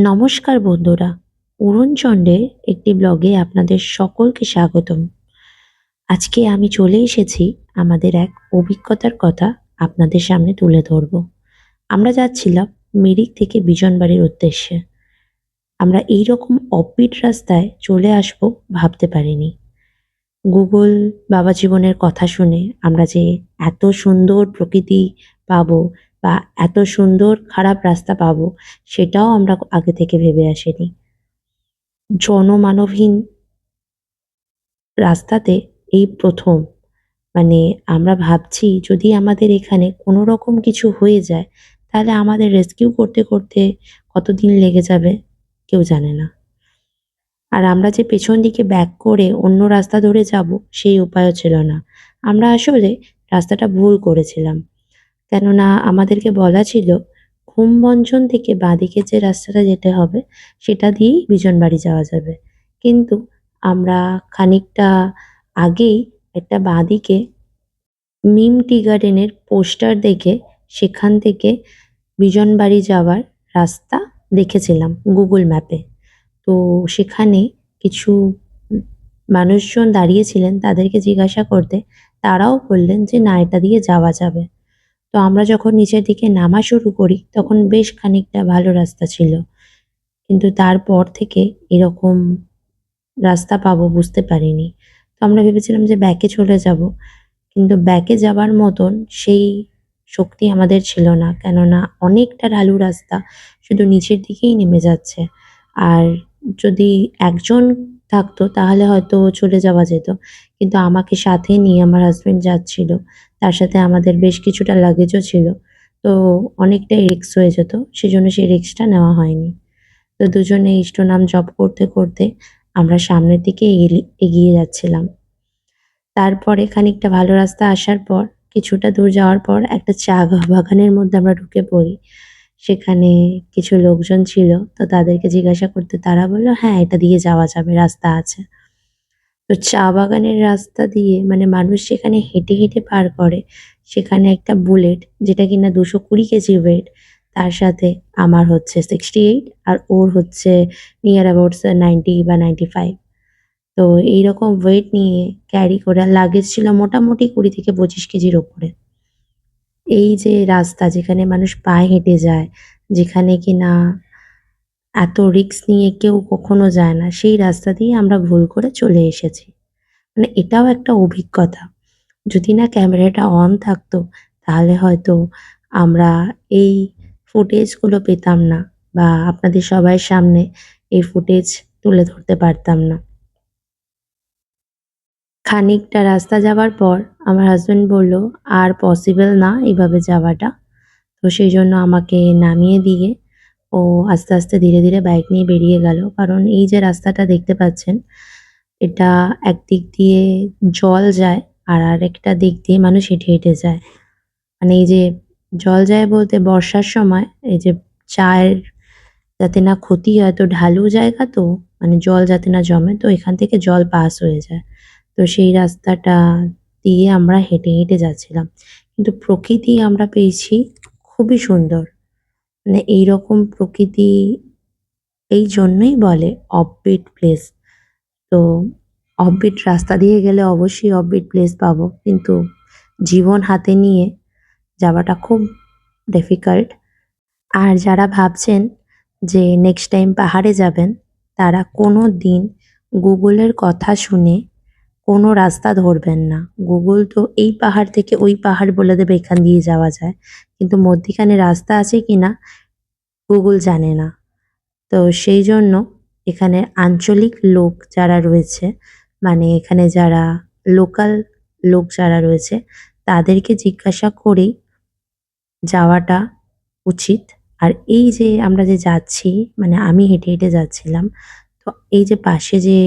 নমস্কার বন্ধুরা। উড়নচণ্ডের একটি ব্লগে আপনাদের সকলকে স্বাগতম। আজকে আমি চলে এসেছি আমাদের এক অভিজ্ঞতার কথা আপনাদের সামনে তুলে ধরব। আমরা যাচ্ছিলাম মিরিক থেকে বিজনবাড়ির উদ্দেশ্যে। আমরা এই রকম অফবিট রাস্তায় চলে আসব ভাবতে পারিনি। গুগল বাবা জীবনের কথা শুনে আমরা যে এত সুন্দর প্রকৃতি পাবো বা এত সুন্দর খারাপ রাস্তা পাবো সেটাও আমরা আগে থেকে ভেবে আসিনি। জনমানবহীন রাস্তাতে এই প্রথম। মানে আমরা ভাবছি যদি আমাদের এখানে কোনো রকম কিছু হয়ে যায়, তাহলে আমাদের রেস্কিউ করতে করতে কতদিন লেগে যাবে কেউ জানে না। আর আমরা যে পেছন দিকে ব্যাক করে অন্য রাস্তা ধরে যাব, সেই উপায়ও ছিল না। আমরা আসলে রাস্তাটা ভুল করেছিলাম। কেননা আমাদেরকে বলা ছিল, ঘুম বঞ্চন থেকে বাঁদিকে যে রাস্তাটা যেতে হবে, সেটা দিয়েই বিজনবাড়ি যাওয়া যাবে। কিন্তু আমরা খানিকটা আগেই একটা বাঁদিকে মিম টি গার্ডেনের পোস্টার দেখে সেখান থেকে বিজনবাড়ি যাওয়ার রাস্তা দেখেছিলাম গুগল ম্যাপে। তো সেখানে কিছু মানুষজন দাঁড়িয়েছিলেন তাদেরকে জিজ্ঞাসা করতে, তারাও বললেন যে না, এটা দিয়ে যাওয়া যাবে। তো আমরা যখন নিচের দিকে নামা শুরু করি, তখন বেশ খানিকটা ভালো রাস্তা ছিল। কিন্তু তারপর থেকে এরকম রাস্তা পাবো বুঝতে পারিনি। তো আমরা ভেবেছিলাম যে ব্যাকে চলে যাব। কিন্তু ব্যাকে যাবার মতন সেই শক্তি আমাদের ছিল না। কেননা অনেকটা ঢালু রাস্তা শুধু নিচের দিকেই নেমে যাচ্ছে। আর যদি একজন থাকতো, তাহলে হয়তো চলে যাওয়া যেত। কিন্তু আমাকে সাথে নিয়ে আমার হাজব্যান্ড যাচ্ছিল। তার সাথে আমাদের বেশ কিছুটা লাগেজও ছিল। তো অনেকটাই রিস্ক হয়ে যেত, সেজন্য সেই রিক্সটা নেওয়া হয়নি। তো দুজনে ইষ্টনাম জপ করতে করতে আমরা সামনের দিকে এগিয়ে যাচ্ছিলাম। তারপরে খানিকটা ভালো রাস্তা আসার পর, কিছুটা দূর যাওয়ার পর একটা চা বাগানের মধ্যে আমরা ঢুকে পড়ি। সেখানে কিছু লোকজন ছিল, তো তাদেরকে জিজ্ঞাসা করতে তারা বলল হ্যাঁ এটা দিয়ে যাওয়া যাবে, রাস্তা আছে। তো চা বাগানের রাস্তা দিয়ে মানে মানুষ সেখানে হেঁটে হেঁটে পার করে, সেখানে একটা বুলেট যেটা কিনা দুশো কুড়ি কেজি ওয়েট তার সাথে আমার হচ্ছে সিক্সটি এইট আর ওর হচ্ছে নিয়ার অ্যাবাউটস নাইনটি বা নাইনটি ফাইভ তো এইরকম ওয়েট নিয়ে ক্যারি করে লাগেজ ছিল মোটামুটি কুড়ি থেকে পঁচিশ কেজির ওপরে। এই যে রাস্তা যেখানে মানুষ পায়ে হেঁটে যায়, যেখানে কিনা এত রিস্ক নিয়ে কেউ কখনো যায় না। সেই রাস্তা দিয়ে আমরা ভুল করে চলে এসেছি। মানে এটাও একটা অভিজ্ঞতা। যদি না ক্যামেরাটা অন থাকতো, তাহলে হয়তো আমরা এই ফুটেজগুলো পেতাম না বা আপনাদের সবার সামনে এই ফুটেজ তুলে ধরতে পারতাম না। খানিকটা রাস্তা যাওয়ার পর আমার হাজবেন্ড বলল, আর পসিবল না এইভাবে যাওয়াটা। তো সেই জন্য আমাকে নামিয়ে দিয়ে ও আস্তে আস্তে ধীরে ধীরে বাইক নিয়ে বেরিয়ে গেল। কারণ এই যে রাস্তাটা দেখতে পাচ্ছেন, এটা একদিক দিয়ে জল যায় আর আরেকটা দিক দিয়ে মানুষ হেঁটে হেঁটে যায়। মানে এই যে জল যায় বলতে বর্ষার সময় এই যে চায়ের যাতে না ক্ষতি হয়, তো ঢালু জায়গা তো মানে জল যাতে না জমে, তো এখান থেকে জল পাস হয়ে যায়। তো সেই রাস্তাটা দিয়ে আমরা হেঁটে হেঁটে যাচ্ছিলাম। কিন্তু প্রকৃতি আমরা পেয়েছি খুবই সুন্দর। মানে এইরকম প্রকৃতি এই জন্যই বলে অফবিট প্লেস তো অফবিট রাস্তা দিয়ে গেলে অবশ্যই অফবিট প্লেস পাবো। কিন্তু জীবন হাতে নিয়ে যাওয়াটা খুব ডিফিকাল্ট আর যারা ভাবছেন যে নেক্সট টাইম পাহাড়ে যাবেন, তারা কোনো দিন গুগলের কথা শুনে কোনো রাস্তা ধরবেন না। গুগল তো এই পাহাড় থেকে ওই পাহাড় বলে দেবে, এখান দিয়ে যাওয়া যায়। কিন্তু মধ্যিখানে রাস্তা আছে কি না, গুগল জানে না। তো সেই জন্য এখানে আঞ্চলিক লোক যারা রয়েছে মানে এখানে যারা লোকাল লোক যারা রয়েছে, তাদেরকে জিজ্ঞাসা করেই যাওয়াটা উচিত। আর এই যে আমরা যে যাচ্ছি মানে আমি হেঁটে হেঁটে যাচ্ছিলাম, তো এই যে পাশে যে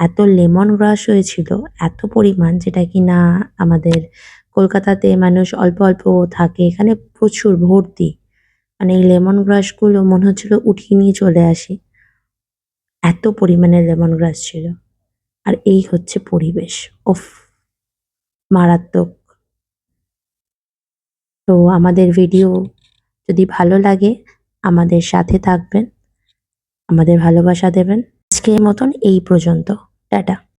এত লেমন গ্রাস হয়েছিল, এত পরিমাণ যেটা কিনা আমাদের কলকাতাতে মানুষ অল্প অল্প থাকে, এখানে প্রচুর ভর্তি। মানে এই লেমন গ্রাসগুলো মনে হচ্ছিল উঠিয়ে নিয়ে চলে আসি। এত পরিমাণে লেমন গ্রাস ছিল। আর এই হচ্ছে পরিবেশ ওফ মারাত্মক। তো আমাদের ভিডিও যদি ভালো লাগে, আমাদের সাথে থাকবেন, আমাদের ভালোবাসা দেবেন। আজকের মতন এই পর্যন্ত। टाटा।